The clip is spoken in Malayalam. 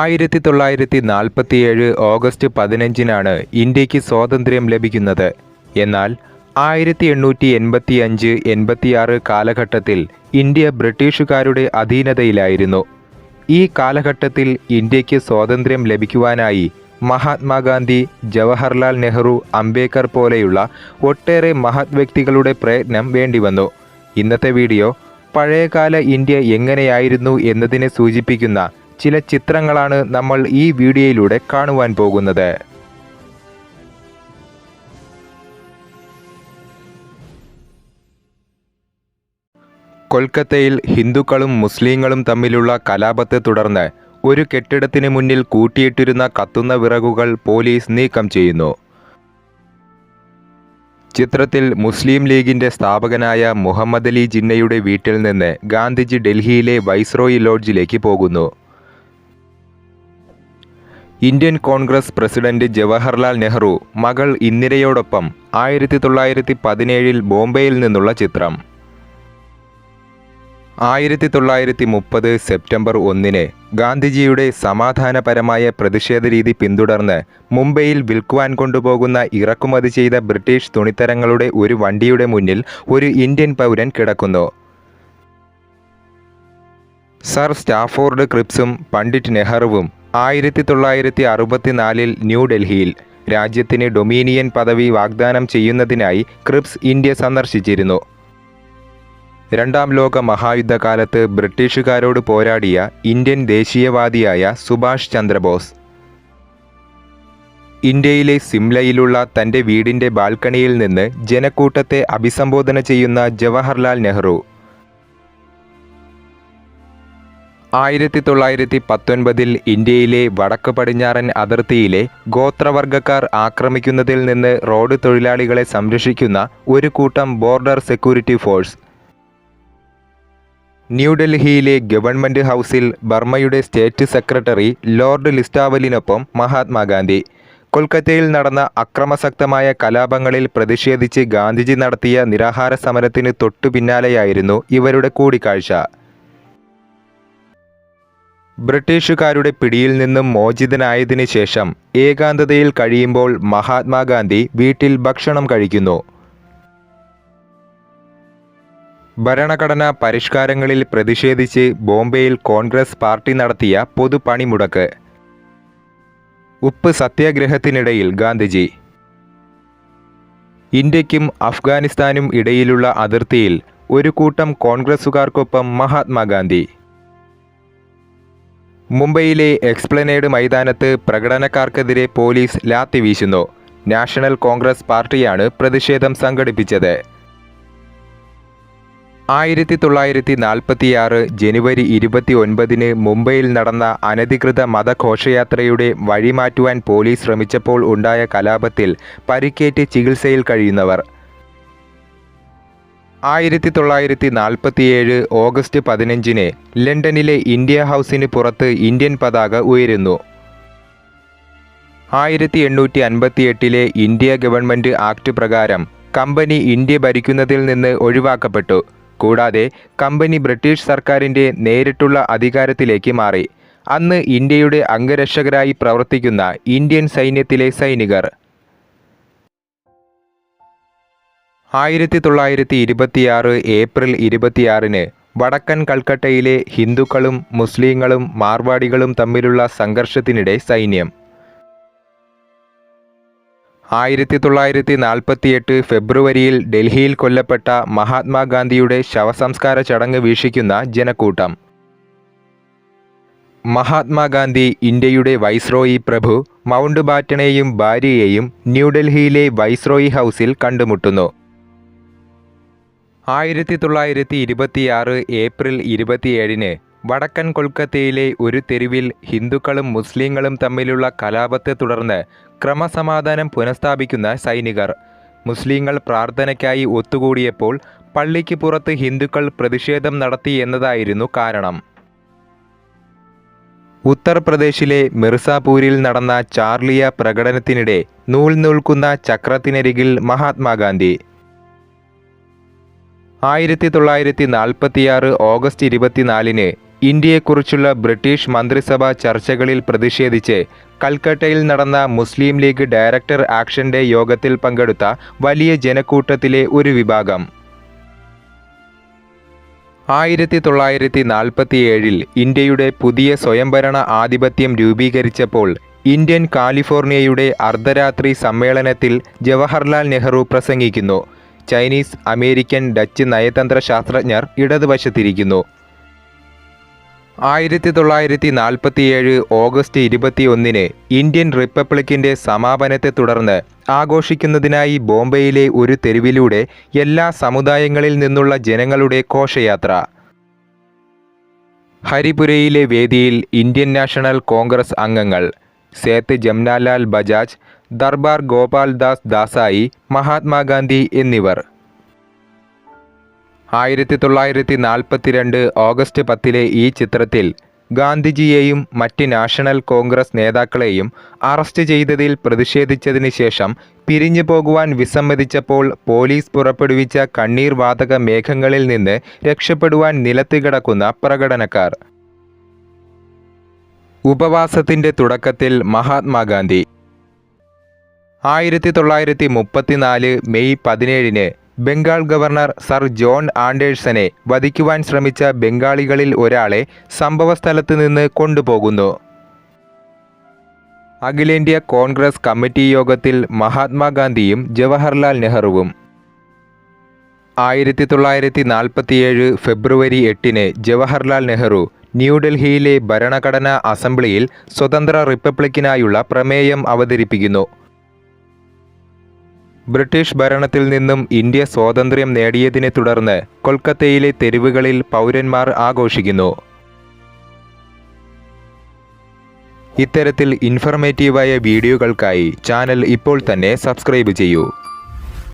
ആയിരത്തി തൊള്ളായിരത്തി നാൽപ്പത്തിയേഴ് ഓഗസ്റ്റ് പതിനഞ്ചിനാണ് ഇന്ത്യയ്ക്ക് സ്വാതന്ത്ര്യം ലഭിക്കുന്നത്. എന്നാൽ ആയിരത്തി എണ്ണൂറ്റി എൺപത്തി അഞ്ച് എൺപത്തിയാറ് കാലഘട്ടത്തിൽ ഇന്ത്യ ബ്രിട്ടീഷുകാരുടെ അധീനതയിലായിരുന്നു. ഈ കാലഘട്ടത്തിൽ ഇന്ത്യയ്ക്ക് സ്വാതന്ത്ര്യം ലഭിക്കുവാനായി മഹാത്മാഗാന്ധി ജവഹർലാൽ നെഹ്റു അംബേദ്കർ പോലെയുള്ള ഒട്ടേറെ മഹത് വ്യക്തികളുടെ പ്രയത്നം വേണ്ടിവന്നു. ഇന്നത്തെ വീഡിയോ പഴയകാല ഇന്ത്യ എങ്ങനെയായിരുന്നു എന്നതിനെ സൂചിപ്പിക്കുന്ന ചില ചിത്രങ്ങളാണ് നമ്മൾ ഈ വീഡിയോയിലൂടെ കാണുവാൻ പോകുന്നത്. കൊൽക്കത്തയിൽ ഹിന്ദുക്കളും മുസ്ലിങ്ങളും തമ്മിലുള്ള കലാപത്തെ തുടർന്ന് ഒരു കെട്ടിടത്തിന് മുന്നിൽ കൂട്ടിയിട്ടിരുന്ന കത്തുന്ന വിറകുകൾ പോലീസ് നീക്കം ചെയ്യുന്നു. ചിത്രത്തിൽ മുസ്ലിം ലീഗിന്റെ സ്ഥാപകനായ മുഹമ്മദ് അലി ജിന്നയുടെ വീട്ടിൽ നിന്ന് ഗാന്ധിജി ഡൽഹിയിലെ വൈസ്രോയി ലോഡ്ജിലേക്ക് പോകുന്നു. ഇന്ത്യൻ കോൺഗ്രസ് പ്രസിഡന്റ് ജവഹർലാൽ നെഹ്റു മകൾ ഇന്ദിരയോടൊപ്പം ആയിരത്തി തൊള്ളായിരത്തി പതിനേഴിൽ ബോംബെയിൽ നിന്നുള്ള ചിത്രം. ആയിരത്തി തൊള്ളായിരത്തി മുപ്പത് സെപ്റ്റംബർ ഒന്നിന് ഗാന്ധിജിയുടെ സമാധാനപരമായ പ്രതിഷേധ രീതി പിന്തുടർന്ന് മുംബൈയിൽ വിൽക്കുവാൻ കൊണ്ടുപോകുന്ന ഇറക്കുമതി ചെയ്ത ബ്രിട്ടീഷ് തുണിത്തരങ്ങളുടെ ഒരു വണ്ടിയുടെ മുന്നിൽ ഒരു ഇന്ത്യൻ പൗരൻ കിടക്കുന്നു. സർ സ്റ്റാഫോർഡ് ക്രിപ്സും പണ്ഡിറ്റ് നെഹ്റുവും ആയിരത്തി തൊള്ളായിരത്തി അറുപത്തിനാലിൽ ന്യൂഡൽഹിയിൽ രാജ്യത്തിന് ഡൊമീനിയൻ പദവി വാഗ്ദാനം ചെയ്യുന്നതിനായി ക്രിപ്സ് ഇന്ത്യ സന്ദർശിച്ചിരുന്നു. രണ്ടാം ലോക മഹായുദ്ധകാലത്ത് ബ്രിട്ടീഷുകാരോട് പോരാടിയ ഇന്ത്യൻ ദേശീയവാദിയായ സുഭാഷ് ചന്ദ്രബോസ്. ഇന്ത്യയിലെ സിംലയിലുള്ള തന്റെ വീടിന്റെ ബാൽക്കണിയിൽ നിന്ന് ജനക്കൂട്ടത്തെ അഭിസംബോധന ചെയ്യുന്ന ജവഹർലാൽ നെഹ്റു ആയിരത്തി തൊള്ളായിരത്തി പത്തൊൻപതിൽ ഇന്ത്യയിലെ വടക്ക് പടിഞ്ഞാറൻ അതിർത്തിയിലെ ഗോത്രവർഗക്കാർ ആക്രമിക്കുന്നതിൽ നിന്ന് റോഡ് തൊഴിലാളികളെ സംരക്ഷിക്കുന്ന ഒരു കൂട്ടം ബോർഡർ സെക്യൂരിറ്റി ഫോഴ്സ്. ന്യൂഡൽഹിയിലെ ഗവൺമെന്റ് ഹൗസിൽ ബർമ്മയുടെ സ്റ്റേറ്റ് സെക്രട്ടറി ലോർഡ് ലിസ്റ്റാവലിനൊപ്പം മഹാത്മാഗാന്ധി. കൊൽക്കത്തയിൽ നടന്ന അക്രമസക്തമായ കലാപങ്ങളിൽ പ്രതിഷേധിച്ച് ഗാന്ധിജി നടത്തിയ നിരാഹാര സമരത്തിന് തൊട്ടു പിന്നാലെയായിരുന്നു ഇവരുടെ കൂടിക്കാഴ്ച. ബ്രിട്ടീഷുകാരുടെ പിടിയിൽ നിന്നും മോചിതനായതിനു ശേഷം ഏകാന്തതയിൽ കഴിയുമ്പോൾ മഹാത്മാഗാന്ധി വീട്ടിൽ ഭക്ഷണം കഴിക്കുന്നു. ഭരണഘടനാ പരിഷ്കാരങ്ങളിൽ പ്രതിഷേധിച്ച് ബോംബെയിൽ കോൺഗ്രസ് പാർട്ടി നടത്തിയ പൊതുപണിമുടക്ക്. ഉപ്പ് സത്യാഗ്രഹത്തിനിടയിൽ ഗാന്ധിജി. ഇന്ത്യക്കും അഫ്ഗാനിസ്ഥാനും ഇടയിലുള്ള അതിർത്തിയിൽ ഒരു കൂട്ടം കോൺഗ്രസുകാർക്കൊപ്പം മഹാത്മാഗാന്ധി. മുംബൈയിലെ എക്സ്പ്ലനേഡ് മൈതാനത്ത് പ്രകടനക്കാർക്കെതിരെ പോലീസ് ലാത്തി വീശുന്നു. നാഷണൽ കോൺഗ്രസ് പാർട്ടിയാണ് പ്രതിഷേധം സംഘടിപ്പിച്ചത്. ആയിരത്തി തൊള്ളായിരത്തി നാൽപ്പത്തിയാറ് ജനുവരി ഇരുപത്തി ഒൻപതിന് മുംബൈയിൽ നടന്ന അനധികൃത മതഘോഷയാത്രയുടെ വഴിമാറ്റുവാൻ പോലീസ് ശ്രമിച്ചപ്പോൾ ഉണ്ടായ കലാപത്തിൽ പരിക്കേറ്റ് ചികിത്സയിൽ കഴിയുന്നവർ. ആയിരത്തി തൊള്ളായിരത്തി നാൽപ്പത്തിയേഴ് ഓഗസ്റ്റ് പതിനഞ്ചിന് ലണ്ടനിലെ ഇന്ത്യ ഹൗസിന് പുറത്ത് ഇന്ത്യൻ പതാക ഉയരുന്നു. ആയിരത്തി എണ്ണൂറ്റി അൻപത്തിയെട്ടിലെ ഇന്ത്യ ഗവൺമെന്റ് ആക്ട് പ്രകാരം കമ്പനി ഇന്ത്യ ഭരിക്കുന്നതിൽ നിന്ന് ഒഴിവാക്കപ്പെട്ടു. കൂടാതെ കമ്പനി ബ്രിട്ടീഷ് സർക്കാരിന്റെ നേരിട്ടുള്ള അധികാരത്തിലേക്ക് മാറി. അന്ന് ഇന്ത്യയുടെ അംഗരക്ഷകരായി പ്രവർത്തിക്കുന്ന ഇന്ത്യൻ സൈന്യത്തിലെ സൈനികർ ആയിരത്തി തൊള്ളായിരത്തി ഇരുപത്തിയാറ് ഏപ്രിൽ ഇരുപത്തിയാറിന് വടക്കൻ കൽക്കട്ടയിലെ ഹിന്ദുക്കളും മുസ്ലിങ്ങളും മാർവാടികളും തമ്മിലുള്ള സംഘർഷത്തിനിടെ സൈന്യം. ആയിരത്തി തൊള്ളായിരത്തി നാൽപ്പത്തിയെട്ട് ഫെബ്രുവരിയിൽ ഡൽഹിയിൽ കൊല്ലപ്പെട്ട മഹാത്മാഗാന്ധിയുടെ ശവസംസ്കാര ചടങ്ങ് വീക്ഷിക്കുന്ന ജനക്കൂട്ടം. മഹാത്മാഗാന്ധി ഇന്ത്യയുടെ വൈസ്രോയി പ്രഭു മൗണ്ട് ബാറ്റണേയും ഭാര്യയെയും ന്യൂഡൽഹിയിലെ വൈസ്രോയി ഹൗസിൽ കണ്ടുമുട്ടുന്നു. ആയിരത്തി തൊള്ളായിരത്തി ഇരുപത്തിയാറ് ഏപ്രിൽ ഇരുപത്തിയേഴിന് വടക്കൻ കൊൽക്കത്തയിലെ ഒരു തെരുവിൽ ഹിന്ദുക്കളും മുസ്ലിങ്ങളും തമ്മിലുള്ള കലാപത്തെ തുടർന്ന് ക്രമസമാധാനം പുനഃസ്ഥാപിക്കുന്ന സൈനികർ. മുസ്ലിങ്ങൾ പ്രാർത്ഥനയ്ക്കായി ഒത്തുകൂടിയപ്പോൾ പള്ളിക്ക് പുറത്ത് ഹിന്ദുക്കൾ പ്രതിഷേധം നടത്തി എന്നതായിരുന്നു കാരണം. ഉത്തർപ്രദേശിലെ മിർസാപൂരിൽ നടന്ന ചാർലിയ പ്രകടനത്തിനിടെ നൂൽ നൂൽക്കുന്ന ചക്രത്തിനരികിൽ മഹാത്മാഗാന്ധി ആയിരത്തി തൊള്ളായിരത്തി നാൽപ്പത്തിയാറ് ഓഗസ്റ്റ് ഇരുപത്തിനാലിന് ഇന്ത്യയെക്കുറിച്ചുള്ള ബ്രിട്ടീഷ് മന്ത്രിസഭാ ചർച്ചകളിൽ പ്രതിഷേധിച്ച് കൽക്കട്ടയിൽ നടന്ന Muslim League director action day യോഗത്തിൽ പങ്കെടുത്ത വലിയ ജനക്കൂട്ടത്തിലെ ഒരു വിഭാഗം. ആയിരത്തി തൊള്ളായിരത്തി നാൽപ്പത്തിയേഴിൽ ഇന്ത്യയുടെ പുതിയ സ്വയംഭരണ ആധിപത്യം രൂപീകരിച്ചപ്പോൾ ഇന്ത്യൻ കാലിഫോർണിയയുടെ അർദ്ധരാത്രി സമ്മേളനത്തിൽ ജവഹർലാൽ നെഹ്റു പ്രസംഗിക്കുന്നു. ചൈനീസ് അമേരിക്കൻ ഡച്ച് നയതന്ത്ര ശാസ്ത്രജ്ഞർ ഇടതുവശത്തിരിക്കുന്നു. ആയിരത്തി തൊള്ളായിരത്തി നാൽപ്പത്തിയേഴ് ഓഗസ്റ്റ് ഇരുപത്തിയൊന്നിന് ഇന്ത്യൻ റിപ്പബ്ലിക്കിന്റെ സമാപനത്തെ തുടർന്ന് ആഘോഷിക്കുന്നതിനായി ബോംബെയിലെ ഒരു തെരുവിലൂടെ എല്ലാ സമുദായങ്ങളിൽ നിന്നുള്ള ജനങ്ങളുടെ ഘോഷയാത്ര. ഹരിപുരയിലെ വേദിയിൽ ഇന്ത്യൻ നാഷണൽ കോൺഗ്രസ് അംഗങ്ങൾ സേത്ത് ജംനാലാൽ ബജാജ് ദർബാർ ഗോപാൽ ദാസ് ദാസായി മഹാത്മാഗാന്ധി എന്നിവർ. ആയിരത്തി തൊള്ളായിരത്തി നാൽപ്പത്തിരണ്ട് ഓഗസ്റ്റ് പത്തിലെ ഈ ചിത്രത്തിൽ ഗാന്ധിജിയെയും മറ്റ് നാഷണൽ കോൺഗ്രസ് നേതാക്കളെയും അറസ്റ്റ് ചെയ്തതിൽ പ്രതിഷേധിച്ചതിന് ശേഷം പിരിഞ്ഞു പോകുവാൻ വിസമ്മതിച്ചപ്പോൾ പോലീസ് പുറപ്പെടുവിച്ച കണ്ണീർ വാതക മേഘങ്ങളിൽ നിന്ന് രക്ഷപ്പെടുവാൻ നിലത്ത് കിടക്കുന്ന പ്രകടനക്കാർ. ഉപവാസത്തിന്റെ തുടക്കത്തിൽ മഹാത്മാഗാന്ധി ആയിരത്തി തൊള്ളായിരത്തി മുപ്പത്തിനാല് മെയ് പതിനേഴിന് ബംഗാൾ ഗവർണർ സർ ജോൺ ആൻഡേഴ്സനെ വധിക്കുവാൻ ശ്രമിച്ച ബംഗാളികളിൽ ഒരാളെ സംഭവസ്ഥലത്ത് നിന്ന് കൊണ്ടുപോകുന്നു. അഖിലേന്ത്യാ കോൺഗ്രസ് കമ്മിറ്റി യോഗത്തിൽ മഹാത്മാഗാന്ധിയും ജവഹർലാൽ നെഹ്റുവും. ആയിരത്തി തൊള്ളായിരത്തി നാൽപ്പത്തിയേഴ് ഫെബ്രുവരി എട്ടിന് ജവഹർലാൽ നെഹ്റു ന്യൂഡൽഹിയിലെ ഭരണഘടനാ അസംബ്ലിയിൽ സ്വതന്ത്ര റിപ്പബ്ലിക്കിനായുള്ള പ്രമേയം അവതരിപ്പിക്കുന്നു. ബ്രിട്ടീഷ് ഭരണത്തിൽ നിന്നും ഇന്ത്യ സ്വാതന്ത്ര്യം നേടിയതിനെ തുടർന്ന് കൊൽക്കത്തയിലെ തെരുവുകളിൽ പൗരന്മാർ ആഘോഷിക്കുന്നു. ഇത്തരത്തിൽ ഇൻഫർമേറ്റീവായ വീഡിയോകൾക്കായി ചാനൽ ഇപ്പോൾ തന്നെ സബ്സ്ക്രൈബ് ചെയ്യൂ.